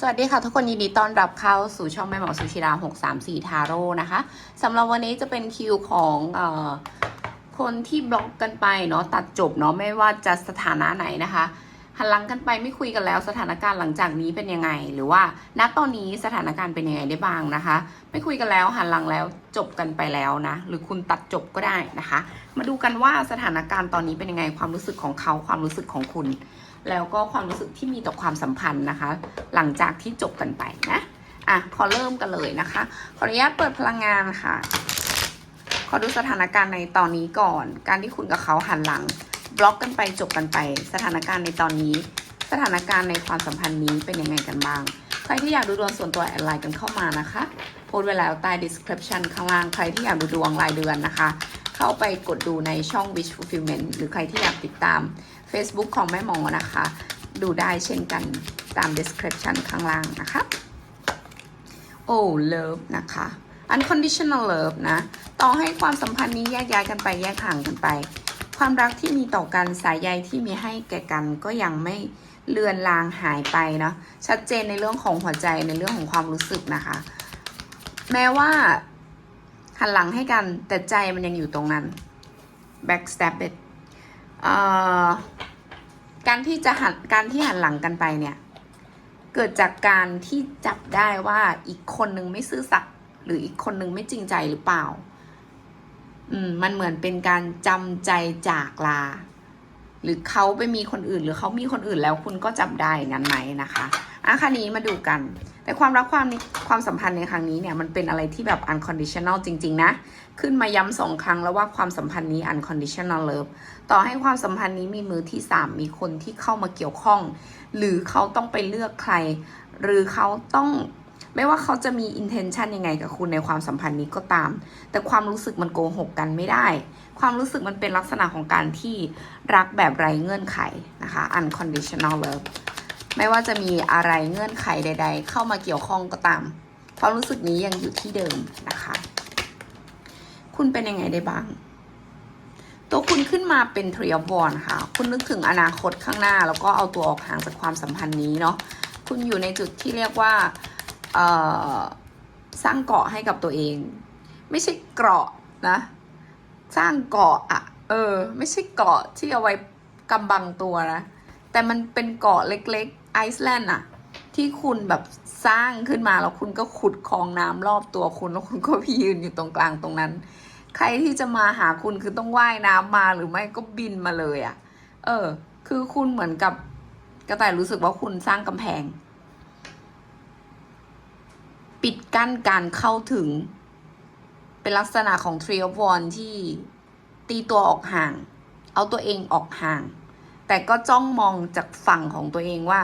สวัสดีค่ะทุกคนยินดีต้อนรับเข้าสู่ช่องแม่หมอสุชิรา634 ทาโร่นะคะสำหรับวันนี้จะเป็นคิวของออคนที่บล็อกกันไปเนาะตัดจบเนาะไม่ว่าจะสถานะไหนนะคะหันหลังกันไปไม่คุยกันแล้วสถานการณ์หลังจากนี้เป็นยังไง หรือว่าณตอนนี้สถานการณ์เป็นยังไงได้บ้างนะคะ ไม่คุยกันแล้วหันหลังแล้วจบกันไปแล้วนะ หรือคุณตัดจบก็ได้นะคะ มาดูกันว่าสถานการณ์ตอนนี้เป็นยังไงความรู้สึกของเขาความรู้สึกของคุณ แล้วก็ความรู้สึกที่มีต่อความสัมพันธ์นะคะ หลังจากที่จบกันไปนะอะขอเริ่มกันเลยนะคะ ขออนุญาตเปิดพลังงานค่ะ ขอดูสถานการณ์ในตอนนี้ก่อน การที่คุณกับเขาหันหลัง บล็อกกันไปจบกันไป สถานการณ์ในตอนนี้ สถานการณ์ในความสัมพันธ์นี้เป็นยังไงกันบ้าง ใครที่อยากดูดวงส่วนตัวแอดไลน์กันเข้ามานะคะโพสไว้แล้วใต้ description ข้างล่างใครที่อยากดูดวงรายเดือนนะคะ เข้าไปกดดูในช่อง wish fulfillment หรือใครที่อยากติดตาม Facebook ของแม่หมอนะคะ ดูได้เช่นกันตาม description ข้างล่างนะคะ โอ้ love นะคะ unconditional love นะ ต่อให้ความสัมพันธ์นี้แยกย้ายกันไปแยกห่างกันไป ความรักที่มีต่อกันสายใยที่มีให้แก่กันก็ยังไม่เลือนลางหายไปเนาะชัดเจนในเรื่องของหัวใจในเรื่องของความรู้สึกนะคะ แม้ว่าหันหลังให้กันแต่ใจมันยังอยู่ตรงนั้น backstab it เอ่อ การที่จะหันการที่หันหลังกันไปเนี่ย เกิดจากการที่จับได้ว่าอีกคนนึงไม่ซื่อสัตย์หรืออีกคนนึงไม่จริงใจหรือเปล่า อืม มันเหมือนเป็นการจำใจจากลา หรือเขาไปมีคนอื่น หรือเขามีคนอื่นแล้วคุณก็จับได้งั้นไหมนะคะอะคันนี้มาดูกัน แต่ความรักความความสัมพันธ์ในครั้งนี้เนี่ยมันเป็นอะไรที่แบบ unconditional จริง ๆ นะ ขึ้นมาย้ำสองครั้งแล้วว่าความสัมพันธ์นี้ unconditional love ต่อให้ความสัมพันธ์นี้มีมือที่สามมีคนที่เข้ามาเกี่ยวข้อง หรือเขาต้องไปเลือกใคร หรือเขาต้องไม่ว่าเขาจะมี intention ยังไงกับคุณในความสัมพันธ์นี้ก็ตาม แต่ความรู้สึกมันโกหกกันไม่ได้ ความรู้สึกมันเป็นลักษณะของการที่รักแบบไร้เงื่อนไขนะคะ unconditional love ไม่ว่าจะมีอะไรเงื่อนไขใด ๆ เข้ามาเกี่ยวข้องก็ตาม ความรู้สึกนี้ยังอยู่ที่เดิมนะคะ คุณเป็นยังไงได้บ้าง ตัวคุณขึ้นมาเป็นทริอ f วอนค่ะ คุณนึกถึงอนาคตข้างหน้า แล้วก็เอาตัวออกห่างจากความสัมพันธ์นี้เนาะคุณอยู่ในจุดที่เรียกว่าเอ่อสร้างเกาะให้กับตัวเอง ไม่ใช่เกราะนะ สร้างเกาะอะเออ ไม่ใช่เกาะที่เอาไว้กำบังตัวนะ แต่มันเป็นเกาะเล็กๆไอซ์แลนด์อะ ที่คุณแบบสร้างขึ้นมาแล้วคุณก็ขุดคลองน้ำรอบตัวคุณแล้วคุณก็ไปยืนอยู่ตรงกลางตรงนั้น ใครที่จะมาหาคุณคือต้องว่ายน้ำมาหรือไม่ก็บินมาเลยอะ่ะ เออ คือคุณเหมือนกับกระต่ายรู้สึกว่าคุณสร้างกำแพง ปิดกั้นการเข้าถึง เป็นลักษณะของทรีอ f วอนที่ตีตัวออกห่าง เอาตัวเองออกห่าง แต่ก็จ้องมองจากฝั่งของตัวเองว่า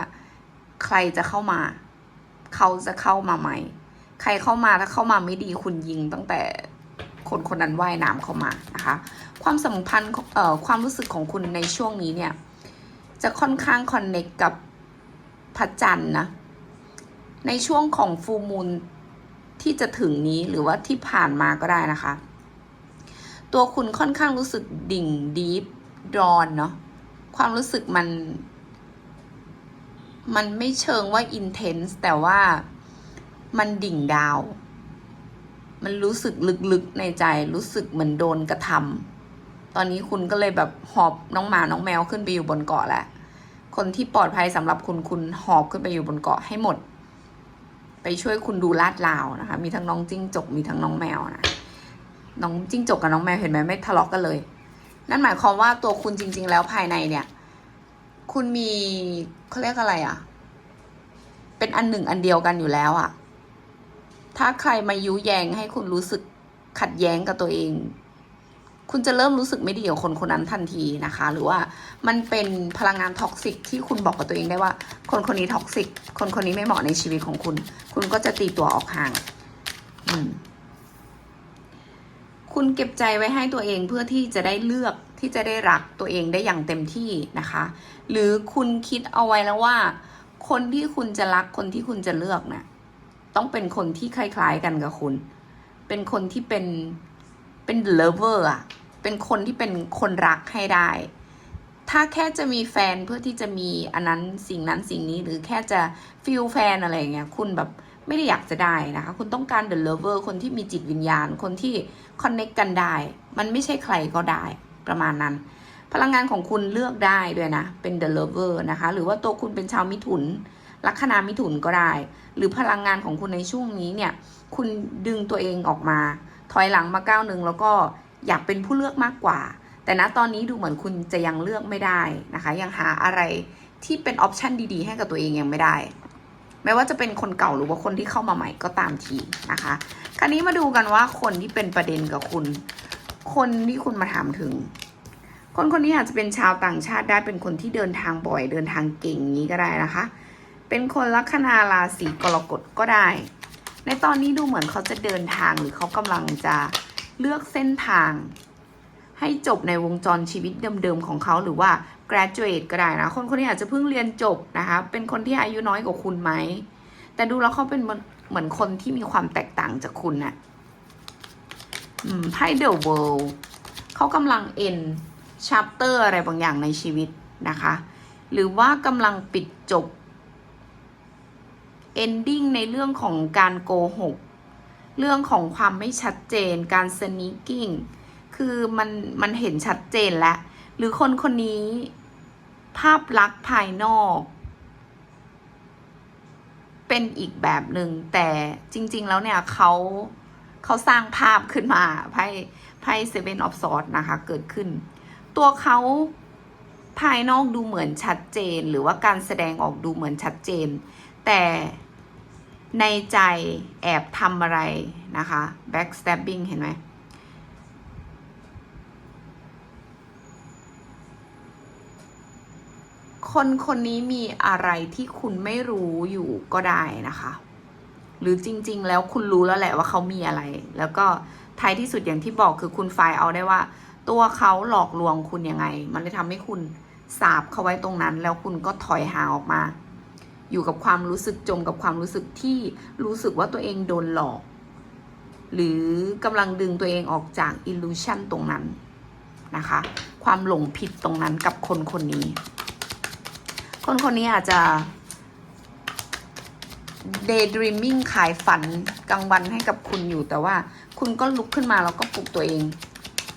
ใครจะเข้ามา เขาจะเข้ามาไหม ใครเข้ามาถ้าเข้ามาไม่ดีคุณยิงตั้งแต่คนคนนั้นว่ายน้ำเข้ามานะคะ ความสัมพันธ์เอ่อความรู้สึกของคุณในช่วงนี้เนี่ย จะค่อนข้างคอนเน็กกับพระจันทร์นะ ในช่วงของฟูมูลที่จะถึงนี้หรือว่าที่ผ่านมาก็ได้นะคะ ตัวคุณค่อนข้างรู้สึกดิ่งดีฟดอนเนาะความรู้สึกมัน มันไม่เชิงว่าอินเทนส์แต่ว่ามันดิ่งดาว มันรู้สึกลึกๆในใจ รู้สึกเหมือนโดนกระทำตอนนี้คุณก็เลยแบบหอบน้องหมาน้องแมวขึ้นไปอยู่บนเกาะแหละคนที่ปลอดภัยสำหรับคุณคุณหอบขึ้นไปอยู่บนเกาะให้หมด ไปช่วยคุณดูลาดลาวนะคะ มีทั้งน้องจิ้งจกมีทั้งน้องแมวนะน้องจิ้งจกกับน้องแมวเห็นไหมไม่ทะเลาะกันเลย นั่นหมายความว่าตัวคุณจริง ๆ แล้วภายในเนี่ย คุณมีเขาเรียกอะไรอะ่ะ เป็นอันหนึ่งอันเดียวกันอยู่แล้วอะ่ะ ถ้าใครมายุแยงให้คุณรู้สึกขัดแย้งกับตัวเอง คุณจะเริ่มรู้สึกไม่ดีกับคนคนนั้นทันทีนะคะ หรือว่ามันเป็นพลังงานท็อกซิกที่คุณบอกกับตัวเองได้ว่า คนคนนี้ท็อกซิก คนคนนี้ไม่เหมาะในชีวิตของคุณ คุณก็จะตีตัวออกห่าง อืมคุณเก็บใจไว้ให้ตัวเองเพื่อที่จะได้เลือก ที่จะได้รักตัวเองได้อย่างเต็มที่นะคะ หรือคุณคิดเอาไว้แล้วว่า คนที่คุณจะรักคนที่คุณจะเลือกนะ่ะต้องเป็นคนที่คล้ายๆกันกับคุณ เป็นคนที่เป็นเป็น lover อะเป็นคนที่เป็นคนรักให้ได้ ถ้าแค่จะมีแฟนเพื่อที่จะมีอันนั้นสิ่งนั้นสิ่งนี้หรือแค่จะฟิลแฟนอะไรเงี้ยคุณแบบไม่ได้อยากจะได้นะคะ คุณต้องการ the lover คนที่มีจิตวิญญาณ คนที่ connect กันได้ มันไม่ใช่ใครก็ได้ ประมาณนั้น พลังงานของคุณเลือกได้ด้วยนะ เป็น the lover นะคะ หรือว่าตัวคุณเป็นชาวมิถุน ลัคนามิถุนก็ได้ หรือพลังงานของคุณในช่วงนี้เนี่ย คุณดึงตัวเองออกมา ถอยหลังมาก้าวหนึ่งแล้วก็อยากเป็นผู้เลือกมากกว่า แต่ณตอนนี้ดูเหมือนคุณจะยังเลือกไม่ได้นะคะ ยังหาอะไรที่เป็นออปชันดีๆ ให้กับตัวเองยังไม่ได้ไม่ว่าจะเป็นคนเก่าหรือว่าคนที่เข้ามาใหม่ก็ตามทีนะคะ คราวนี้มาดูกันว่าคนที่เป็นประเด็นกับคุณ คนที่คุณมาถามถึง คนคนนี้อาจจะเป็นชาวต่างชาติได้เป็นคนที่เดินทางบ่อย เดินทางเก่งอย่างนี้ก็ได้นะคะ เป็นคนลัคนาราศีกรกฎก็ได้ ในตอนนี้ดูเหมือนเขาจะเดินทางหรือเขากำลังจะเลือกเส้นทาง ให้จบในวงจรชีวิตเดิมๆของเขาหรือว่า graduate ก็ได้นะ คนคนนี้อาจจะเพิ่งเรียนจบนะคะ เป็นคนที่อายุน้อยกว่าคุณไหม แต่ดูแล้วเขาเป็นเหมือนคนที่มีความแตกต่างจากคุณน่ะ ไพ่ The World เขากำลัง end chapter อะไรบางอย่างในชีวิตนะคะ หรือว่ากำลังปิดจบ ending ในเรื่องของการโกหก เรื่องของความไม่ชัดเจน การ sneaking คือมันมันเห็นชัดเจนแล้ว หรือคนคนนี้ภาพลักษณ์ภายนอก เป็นอีกแบบหนึ่งแต่จริง ๆ แล้วเนี่ยเขา เขาสร้างภาพขึ้นมาไพ่ไพ่ Seven of Swords นะคะ เกิดขึ้น ตัวเขาภายนอกดูเหมือนชัดเจน หรือว่าการแสดงออกดูเหมือนชัดเจน แต่ในใจแอบทำอะไรนะคะ backstabbing เห็นไหมคนคนนี้มีอะไรที่คุณไม่รู้อยู่ก็ได้นะคะ หรือจริง ๆ แล้วคุณรู้แล้วแหละว่าเขามีอะไร แล้วก็ท้ายที่สุดอย่างที่บอกคือคุณไฟเอาได้ว่า ตัวเขาหลอกลวงคุณยังไง มันเลยทำให้คุณสาบเขาไว้ตรงนั้น แล้วคุณก็ถอยห่างออกมา อยู่กับความรู้สึกจมกับความรู้สึกที่รู้สึกว่าตัวเองโดนหลอก หรือกำลังดึงตัวเองออกจากอิลูชันตรงนั้นนะคะ ความหลงผิดตรงนั้นกับคนคนนี้ คนคนนี้อาจจะ daydreaming ขายฝันกลางวันให้กับคุณอยู่แต่ว่า คุณก็ลุกขึ้นมาแล้วก็ปลุกตัวเอง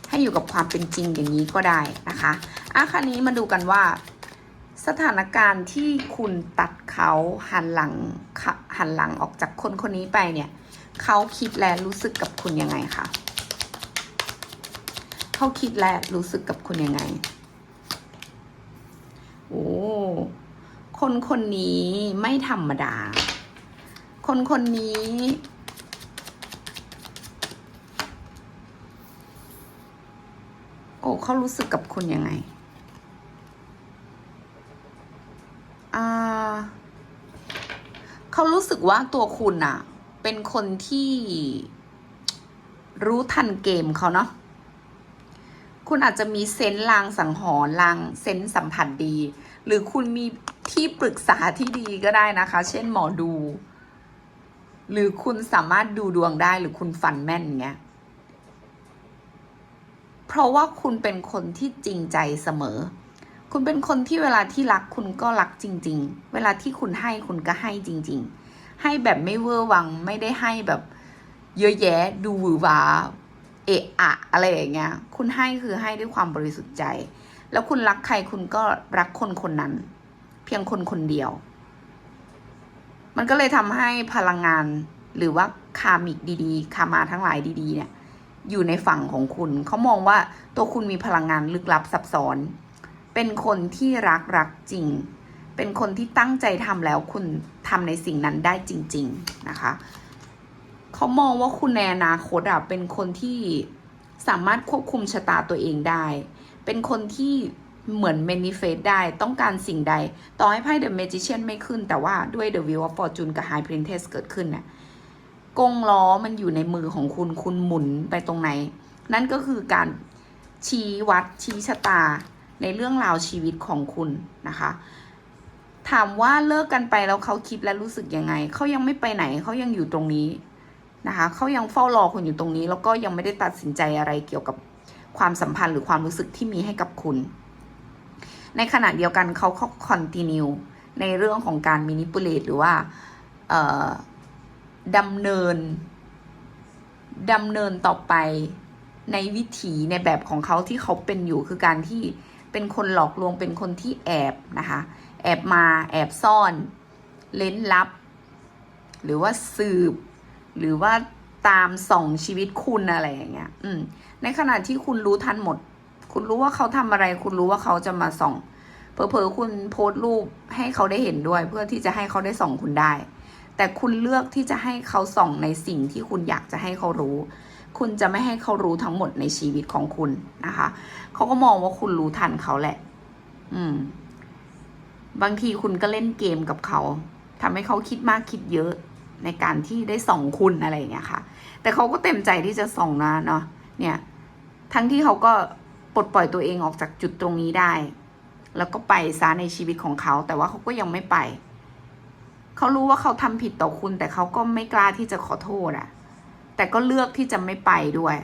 ให้อยู่กับความเป็นจริงอย่างนี้ก็ได้นะคะอะครานี้มาดูกันว่า สถานการณ์ที่คุณตัดเขาหันหลังหันหลังออกจากคนคนนี้ไปเนี่ยเขาคิดและรู้สึกกับคุณยังไงคะเขาคิดและรู้สึกกับคุณยังไง โอ้คนคนนี้ไม่ธรรมดา คนคนนี้ โอ้เขารู้สึกกับคุณยังไง อ่าเขารู้สึกว่าตัวคุณอะเป็นคนที่รู้ทันเกมเขาเนาะคุณอาจจะมีเซนส์ลางสังหรณ์ลางเซนส์สัมผัสดี หรือคุณมีที่ปรึกษาที่ดีก็ได้นะคะ เช่นหมอดู หรือคุณสามารถดูดวงได้หรือคุณฝันแม่นอย่างเงี้ย เพราะว่าคุณเป็นคนที่จริงใจเสมอ คุณเป็นคนที่เวลาที่รักคุณก็รักจริง ๆ เวลาที่คุณให้คุณก็ให้จริง ๆ ให้แบบไม่เวอร์วังไม่ได้ให้แบบเยอะแยะดูหวือหวาเอะอะอะไรอย่างเงี้ย คุณให้คือให้ด้วยความบริสุทธิ์ใจ แล้วคุณรักใครคุณก็รักคนคนนั้น เพียงคนคนเดียว มันก็เลยทำให้พลังงานหรือว่าคามิกดีๆ คามาทั้งหลายดีๆ เนี่ย อยู่ในฝั่งของคุณ เขามองว่าตัวคุณมีพลังงานลึกลับซับซ้อน เป็นคนที่รักรักจริง เป็นคนที่ตั้งใจทำแล้วคุณทำในสิ่งนั้นได้จริง ๆ นะคะ เขามองว่าคุณในอนาคตอะเป็นคนที่สามารถควบคุมชะตาตัวเองได้ เป็นคนที่ เหมือน manifest ได้ต้องการสิ่งใด ต่อให้ไพ่ The Magician ไม่ขึ้น แต่ว่าด้วย The Wheel of Fortune กับ High Princess เกิดขึ้นน่ะกงล้อมันอยู่ในมือของคุณคุณหมุนไปตรงไหน นั่นก็คือการชี้วัดชี้ชะตาในเรื่องราวชีวิตของคุณนะคะ ถามว่าเลิกกันไปแล้วเขาคิดและรู้สึกยังไง เขายังไม่ไปไหนเขายังอยู่ตรงนี้นะคะเขายังเฝ้ารอคุณอยู่ตรงนี้ แล้วก็ยังไม่ได้ตัดสินใจอะไรเกี่ยวกับความสัมพันธ์หรือความรู้สึกที่มีให้กับคุณ ในขณะเดียวกันเขาก็คอนติเนียในเรื่องของการมินิปูเลตหรือว่าดำเนินดำเนินต่อไปในวิถีในแบบของเขาที่เขาเป็นอยู่คือการที่เป็นคนหลอกลวงเป็นคนที่แอบนะคะแอบมาแอบซ่อนเล้นลับ หรือว่าสืบ หรือว่าตามส่องชีวิตคุณอะไรอย่างเงี้ย อืม ในขณะที่คุณรู้ทันหมด คุณรู้ว่าเขาทำอะไร คุณรู้ว่าเขาจะมาส่องเผลอๆคุณโพสต์รูปให้เขาได้เห็นด้วย เพื่อที่จะให้เขาได้ส่องคุณได้ แต่คุณเลือกที่จะให้เขาส่องในสิ่งที่คุณอยากจะให้เขารู้ คุณจะไม่ให้เขารู้ทั้งหมดในชีวิตของคุณนะคะ เขาก็มองว่าคุณรู้ทันเขาแหละ อืม บางทีคุณก็เล่นเกมกับเขาทำให้เขาคิดมากคิดเยอะในการที่ได้ส่องคุณอะไรอย่างเงี้ยค่ะ แต่เขาก็เต็มใจที่จะส่องนะเนาะเนี่ย ทั้งที่เขาก็ ปลดปล่อยตัวเองออกจากจุดตรงนี้ได้ แล้วก็ไปซะในชีวิตของเขา แต่ว่าเขาก็ยังไม่ไป เขารู้ว่าเขาทำผิดต่อคุณ แต่เขาก็ไม่กล้าที่จะขอโทษอะแต่ก็เลือกที่จะไม่ไปด้วย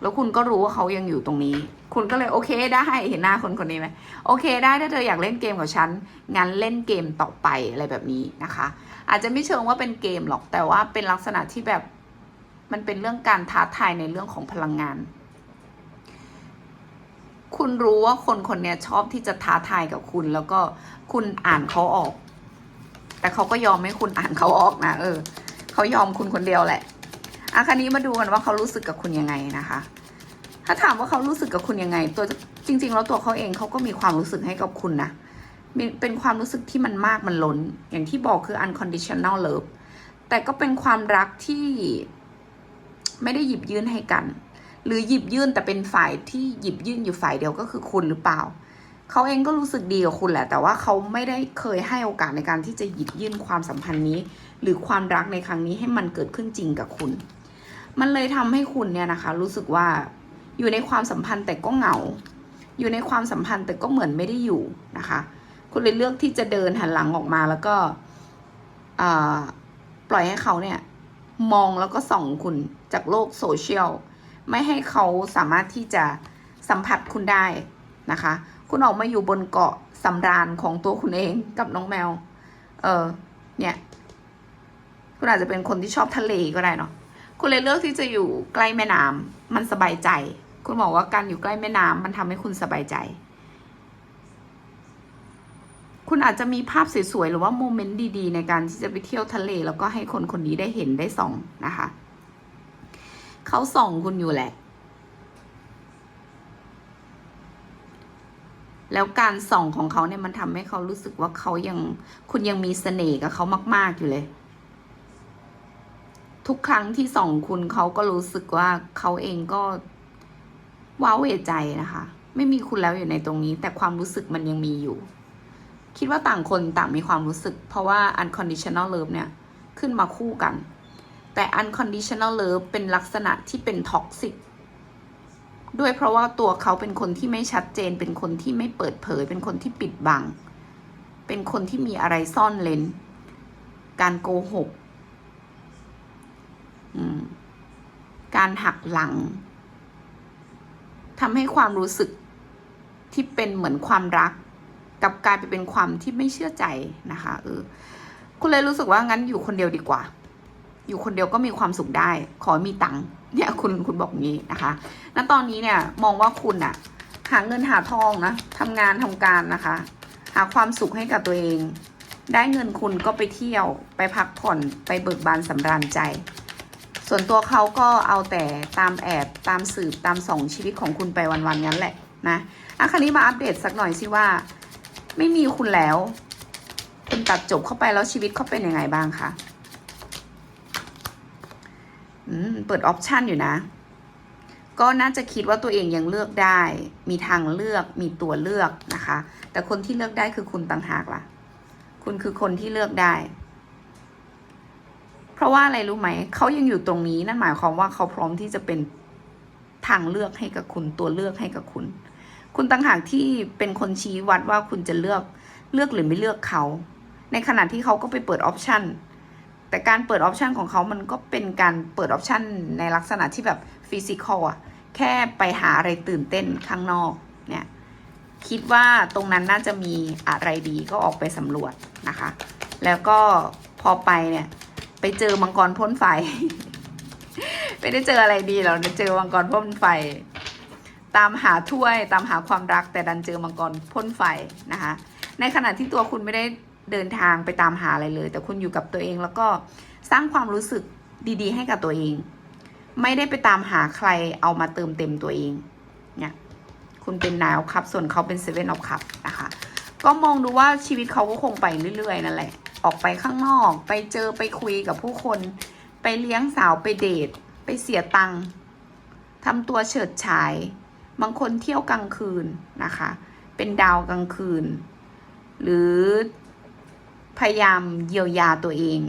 แล้วคุณก็รู้ว่าเขายังอยู่ตรงนี้ คุณก็เลยโอเคได้เห็นหน้าคนคนนี้ไหมโอเคได้ถ้าเธออยากเล่นเกมกับฉันงั้นเล่นเกมต่อไปอะไรแบบนี้นะคะ อาจจะไม่เชิงว่าเป็นเกมหรอกแต่ว่าเป็นลักษณะที่แบบมันเป็นเรื่องการท้าทายในเรื่องของพลังงาน คุณรู้ว่าคนคนนี้ชอบที่จะท้าทายกับคุณ แล้วก็คุณอ่านเขาออก แต่เขาก็ยอมให้คุณอ่านเขาออกนะ เออเขายอมคุณคนเดียวแหละอะคันนี้มาดูกันว่าเขารู้สึกกับคุณยังไงนะคะ ถ้าถามว่าเขารู้สึกกับคุณยังไง ตัวจริง ๆ แล้วตัวเขาเองเขาก็มีความรู้สึกให้กับคุณนะเป็นความรู้สึกที่มันมากมันล้น อย่างที่บอกคือ unconditional love แต่ก็เป็นความรักที่ไม่ได้หยิบยื่นให้กัน หรือหยิบยื่นแต่เป็นฝ่ายที่หยิบยื่นอยู่ฝ่ายเดียวก็คือคุณหรือเปล่า เขาเองก็รู้สึกดีกับคุณแหละ แต่ว่าเขาไม่ได้เคยให้โอกาสในการที่จะหยิบยื่นความสัมพันธ์นี้ หรือความรักในครั้งนี้ให้มันเกิดขึ้นจริงกับคุณ มันเลยทำให้คุณเนี่ยนะคะ รู้สึกว่าอยู่ในความสัมพันธ์แต่ก็เหงา อยู่ในความสัมพันธ์แต่ก็เหมือนไม่ได้อยู่นะคะ คุณเลยเลือกที่จะเดินหันหลังออกมาแล้วก็ปล่อยให้เขาเนี่ยมองแล้วก็ส่องคุณจากโลกโซเชียล ไม่ให้เขาสามารถที่จะสัมผัสคุณได้นะคะ คุณออกมาอยู่บนเกาะสำราญของตัวคุณเองกับน้องแมว เออ เนี่ย คุณอาจจะเป็นคนที่ชอบทะเลก็ได้เนาะ คุณเลยเลือกที่จะอยู่ใกล้แม่น้ำมันสบายใจ คุณบอกว่าการอยู่ใกล้แม่น้ำมันทำให้คุณสบายใจ คุณอาจจะมีภาพสวยๆหรือว่าโมเมนต์ดีๆ ในการที่จะไปเที่ยวทะเล แล้วก็ให้คนคนนี้ได้เห็นได้ส่องนะคะ เขาส่องคุณอยู่แหละ แล้วการส่องของเขาเนี่ยมันทำให้เขารู้สึกว่าเขายัง คุณยังมีเสน่ห์กับเขามาก ๆอยู่เลย ทุกครั้งที่ส่องคุณเขาก็รู้สึกว่าเขาเองก็ว้าวเหวใจนะคะ ไม่มีคุณแล้วอยู่ในตรงนี้ แต่ความรู้สึกมันยังมีอยู่ คิดว่าต่างคนต่างมีความรู้สึก เพราะว่า unconditional love เนี่ย ขึ้นมาคู่กัน แต่ unconditional love เป็นลักษณะที่เป็น toxic ด้วยเพราะว่าตัวเขาเป็นคนที่ไม่ชัดเจน เป็นคนที่ไม่เปิดเผย เป็นคนที่ปิดบัง เป็นคนที่มีอะไรซ่อนเลนการโกหกการหักหลังทำให้ความรู้สึกที่เป็นเหมือนความรักกับกลายไปเป็นความที่ไม่เชื่อใจนะคะเออคุณเลยรู้สึกว่างั้นอยู่คนเดียวดีกว่า อยู่คนเดียวก็มีความสุขได้ ขอมีตังค์เนี่ยคุณคุณบอกงี้นะคะ ณตอนนี้เนี่ยมองว่าคุณอะหาเงินหาทองนะทำงานทำการนะคะ หาความสุขให้กับตัวเอง ได้เงินคุณก็ไปเที่ยวไปพักผ่อนไปเบิกบานสำราญใจ ส่วนตัวเขาก็เอาแต่ตามแอบตามสืบตามส่องชีวิตของคุณไปวันๆงั้นแหละนะอะคราวนี้มาอัปเดตสักหน่อยสิว่า ไม่มีคุณแล้ว คุณตัดจบเข้าไปแล้วชีวิตเขาเป็นยังไงบ้างคะ เปิดออปชันอยู่นะ ก็น่าจะคิดว่าตัวเองยังเลือกได้ มีทางเลือกมีตัวเลือกนะคะ แต่คนที่เลือกได้คือคุณต่างหากล่ะ คุณคือคนที่เลือกได้ เพราะว่าอะไรรู้ไหม เขายังอยู่ตรงนี้นั่นหมายความว่าเขาพร้อมที่จะเป็นทางเลือกให้กับคุณตัวเลือกให้กับคุณ คุณต่างหากที่เป็นคนชี้วัดว่าคุณจะเลือกเลือกหรือไม่เลือกเขา ในขณะที่เขาก็ไปเปิดออปชัน แต่การเปิดออปชันของเขามันก็เป็นการเปิดออปชันในลักษณะที่แบบฟิสิกอลอะแค่ไปหาอะไรตื่นเต้นข้างนอกเนี่ยคิดว่าตรงนั้นน่าจะมีอะไรดีก็ออกไปสำรวจนะคะ แล้วก็พอไปเนี่ยไปเจอมังกรพ่นไฟ ไม่ได้เจออะไรดีหรอกเจอมังกรพ่นไฟ ตามหาถ้วยตามหาความรักแต่ดันเจอมังกรพ่นไฟนะคะ ในขณะที่ตัวคุณไม่ได้ เดินทางไปตามหาอะไรเลย แต่คุณอยู่กับตัวเองแล้วก็สร้างความรู้สึกดีๆ ให้กับตัวเอง ไม่ได้ไปตามหาใครเอามาเติมเต็มตัวเองเนี่ยคุณเป็นนายคัพส่วนเขาเป็นเซเว่นออฟคัพนะคะ ก็มองดูว่าชีวิตเขาก็คงไปเรื่อยๆนั่นแหละ ออกไปข้างนอก ไปเจอไปคุยกับผู้คน ไปเลี้ยงสาวไปเดท ไปเสียตังค์ทำตัวเฉิดฉาย บางคนเที่ยวกลางคืนนะคะ เป็นดาวกลางคืน หรือ พยายามเยียวยาตัวเอง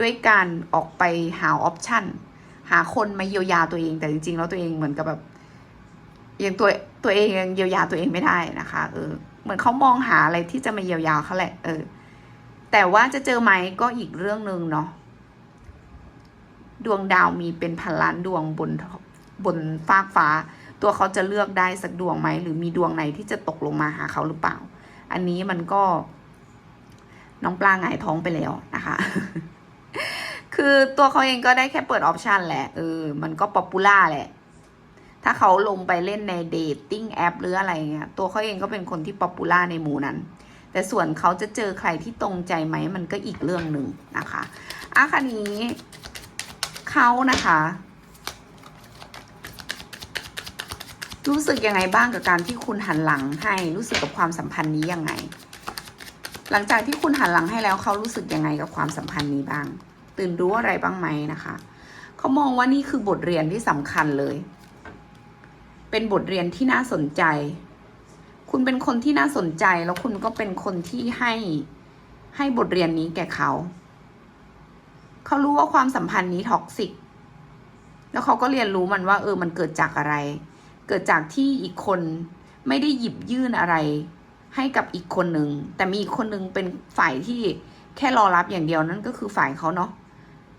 ด้วยการออกไปหาออปชันหาคนมาเยียวยาตัวเอง แต่จริงๆแล้วตัวเองเหมือนกับแบบยังตัวตัวเองยังเยียวยาตัวเองไม่ได้นะคะ เออ เหมือนเขามองหาอะไรที่จะมาเยียวยาเขาแหละ เออ แต่ว่าจะเจอไหมก็อีกเรื่องหนึ่งเนาะ ดวงดาวมีเป็นพันล้านดวงบนบนฟากฟ้า ตัวเขาจะเลือกได้สักดวงไหม หรือมีดวงไหนที่จะตกลงมาหาเขาหรือเปล่า อันนี้มันก็ น้องปลาหงายท้องไปแล้วนะคะ คือตัวเขาเองก็ได้แค่เปิดออปชันแหละเออมันก็ป๊อปปูล่าแหละ ถ้าเขาลงไปเล่นในเดทติ้งแอปหรืออะไรเงี้ยตัวเขาเองก็เป็นคนที่ป๊อปปูล่าในหมู่นั้น แต่ส่วนเขาจะเจอใครที่ตรงใจไหมมันก็อีกเรื่องหนึ่งนะคะอะคันนี้เขานะคะรู้สึกยังไงบ้างกับการที่คุณหันหลังให้รู้สึกกับความสัมพันธ์นี้ยังไง หลังจากที่คุณหันหลังให้แล้วเขารู้สึกยังไงกับความสัมพันธ์นี้บ้าง ตื่นรู้อะไรบ้างไหมนะคะ เขามองว่านี่คือบทเรียนที่สำคัญเลย เป็นบทเรียนที่น่าสนใจ คุณเป็นคนที่น่าสนใจแล้วคุณก็เป็นคนที่ให้ให้บทเรียนนี้แก่เขา เขารู้ว่าความสัมพันธ์นี้ท็อกซิก แล้วเขาก็เรียนรู้มันว่า เออ มันเกิดจากอะไร เกิดจากที่อีกคนไม่ได้หยิบยื่นอะไร ให้กับอีกคนหนึ่งแต่มีอีกคนหนึ่งเป็นฝ่ายที่แค่รอรับอย่างเดียวนั่นก็คือฝ่ายเขาเนาะ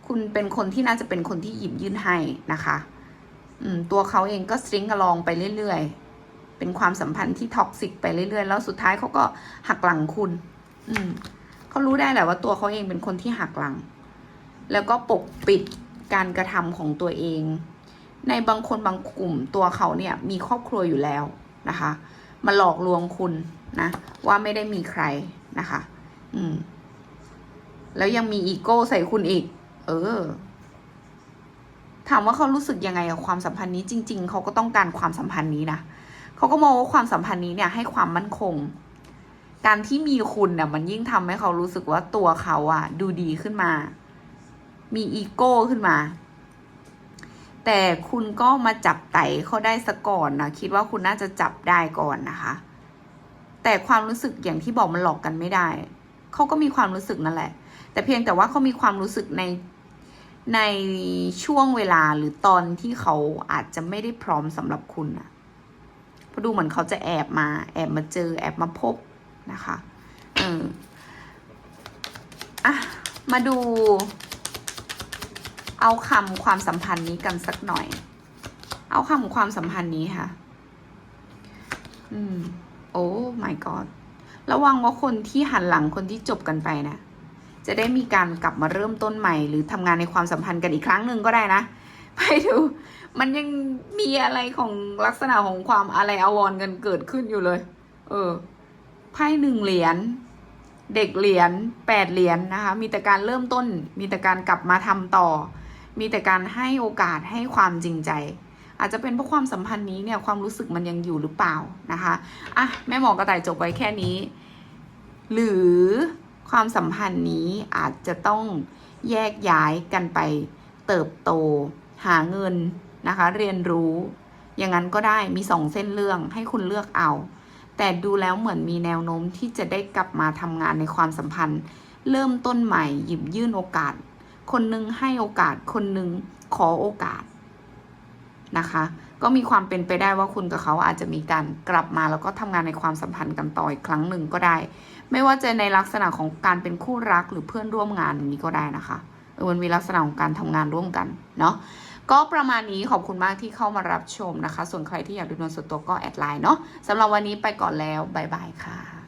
คุณเป็นคนที่น่าจะเป็นคนที่หยิบยื่นให้นะคะอืมตัวเขาเองก็สตริงกระลองไปเรื่อยๆ เป็นความสัมพันธ์ที่ท็อกซิกไปเรื่อยๆ แล้วสุดท้ายเขาก็หักหลังคุณ อืมเขารู้ได้แหละว่าตัวเขาเองเป็นคนที่หักหลัง แล้วก็ปกปิดการกระทำของตัวเอง ในบางคนบางกลุ่มตัวเขาเนี่ยมีครอบครัวอยู่แล้วนะคะ มาหลอกลวงคุณ นะว่าไม่ได้มีใครนะคะ อืม แล้วยังมีอีโก้ใส่คุณอีก เออ ถามว่าเขารู้สึกยังไงกับความสัมพันธ์นี้จริง ๆ เขาก็ต้องการความสัมพันธ์นี้นะเขาก็มองว่าความสัมพันธ์นี้เนี่ย ให้ความมั่นคง การที่มีคุณเนี่ยมันยิ่งทำให้เขารู้สึกว่าตัวเขาอะดูดีขึ้นมา มีอีโก้ขึ้นมาแต่คุณก็มาจับไต่เขาได้ซะก่อนนะคิดว่าคุณน่าจะจับได้ก่อนนะคะ แต่ความรู้สึกอย่างที่บอกมันหลอกกันไม่ได้ เขาก็มีความรู้สึกนั่นแหละ แต่เพียงแต่ว่าเขามีความรู้สึกในในช่วงเวลาหรือตอนที่เขาอาจจะไม่ได้พร้อมสำหรับคุณนะเพราะดูเหมือนเขาจะแอบมา แอบมาเจอ แอบมาพบนะคะเอออะ มาดู เอาคำความสัมพันธ์นี้กันสักหน่อย เอาคำความสัมพันธ์นี้ค่ะ อืม โอ้ my god ระวังว่าคนที่หันหลังคนที่จบกันไปนะ จะได้มีการกลับมาเริ่มต้นใหม่ หรือทำงานในความสัมพันธ์กันอีกครั้งหนึ่งก็ได้นะ ไปดูมันยังมีอะไรของลักษณะของความอะไรอาวรกันเกิดขึ้นอยู่เลย เออ ไพ่หนึ่งเหรียญ เด็กเหรียญแปดเหรียญนะคะ มีแต่การเริ่มต้น มีแต่การกลับมาทำต่อ มีแต่การให้โอกาสให้ความจริงใจ อาจจะเป็นเพราะความสัมพันธ์นี้เนี่ยความรู้สึกมันยังอยู่หรือเปล่านะคะอะแม่หมอกระต่ายจบไว้แค่นี้ หรือความสัมพันธ์นี้อาจจะต้องแยกย้ายกันไปเติบโต หาเงินนะคะ เรียนรู้ อย่างนั้นก็ได้มีสองเส้นเรื่องให้คุณเลือกเอา แต่ดูแล้วเหมือนมีแนวโน้มที่จะได้กลับมาทำงานในความสัมพันธ์ เริ่มต้นใหม่หยิบยื่นโอกาส คนหนึงให้โอกาสคนหนึงขอโอกาส นะคะ ก็มีความเป็นไปได้ว่าคุณกับเขาอาจจะมีการกลับมาแล้วก็ทำงานในความสัมพันธ์กันต่ออีกครั้งหนึ่งก็ได้ ไม่ว่าจะในลักษณะของการเป็นคู่รักหรือเพื่อนร่วมงานนี้ก็ได้นะคะเออมันมีลักษณะของการทำงานร่วมกันเนาะก็ประมาณนี้ขอบคุณมากที่เข้ามารับชมนะคะ ส่วนใครที่อยากดูนวลส่วนตัวก็แอดไลน์เนาะสำหรับวันนี้ไปก่อนแล้ว บ๊ายบายค่ะ